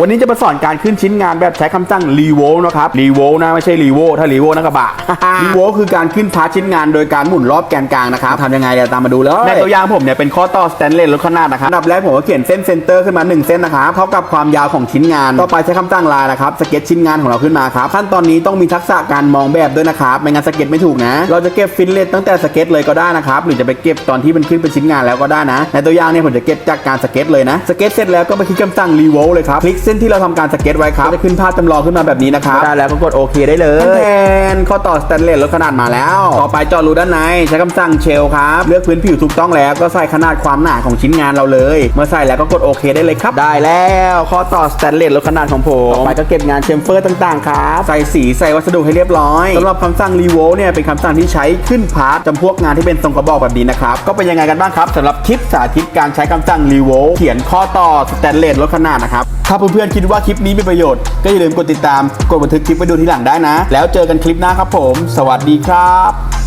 วันนี้จะมาสอนการขึ้นชิ้นงานแบบใช้คำสั่ง r e v o l นะครับ r e v o l นะไม่ใช่ r e v o ถ้า r e v o นะกระบะ r e v o คือการขึ้นพาร์ทชิ้นงานโดยการหมุนรอบแกนกลางนะครับทำยังไงเดี๋ยวตามมาดูเลยในตัวอย่างผมเนี่ยเป็นข้อต่อสแตนเลสลดขนาดนะครับอันดับแรกผมก็เขียนเส้นเซนเตอร์ขึ้นมา 1 เส้นนะครับเท่ากับความยาวของชิ้นงาน ต่อไปใช้คำสั่งลายนะครับสเก็ตชิ้นงานของเราขึ้นมาครับขั้นตอนนี้ต้องมีทักษะการมองแบบด้วยนะครับไม่งั้นสเก็ตไม่ถูกนะ เราจะเก็บฟินเลตตั้งแต่สเก็ตเลยก็ได้นะครับหรือจะไปเก็บตอนที่มันขึ้นเป็นชิ้นงานแล้วก็ได้นะ ในตัวอย่างเนี่ยผมจะเก็บจากการสเก็ตเลยนะสเก็ตเสร็จแล้วก็ไปคลิกคำสั่ง r e v o l เลยครับคลิกเส้นที่เราทำการสเก็ตไว้ครับจะขึ้นภาพจำลองขึ้นมาแบบนี้นะครับได้แล้วก็กดโอเคได้เลยแทนข้อต่อสแตนเลสลดขนาดมาแล้ว ต่อไปเจาะรูด้านในใช้คำสั่งเชลครับเลือกพื้นผิวถูกต้องแล้วก็ใส่ขนาดความหนาของชิ้นงานเราเลย เมื่อใส่แล้วก็กดโอเคได้เลยครับ ได้แล้วข้อต่อสแตนเลสลดขนาดของผมต่อไปก็เก็บงานเชมเฟอร์ต่างๆครับใส่สีใส่วัสดุให้เรียบร้อยสำหรับคำสั่งรีโวเนี่ยเป็นคำสั่งที่ใช้ขึ้นพาร์ทจำพวกงานที่เป็นทรงกระบอกแบบนี้นะครับก็เป็นยังไงกันบ้างครับสำหรับคลิปสาธิตการใช้คำสั่งรีโวเขียนข้อต่อสแตนเลสลดขนาดนะครับถ้าเพื่อนๆคิดว่าคลิปนี้มีประโยชน์ ก็อย่าลืมกดติดตาม กดบันทึกคลิปไว้ดูทีหลังได้นะ แล้วเจอกันคลิปหน้าครับผม สวัสดีครับ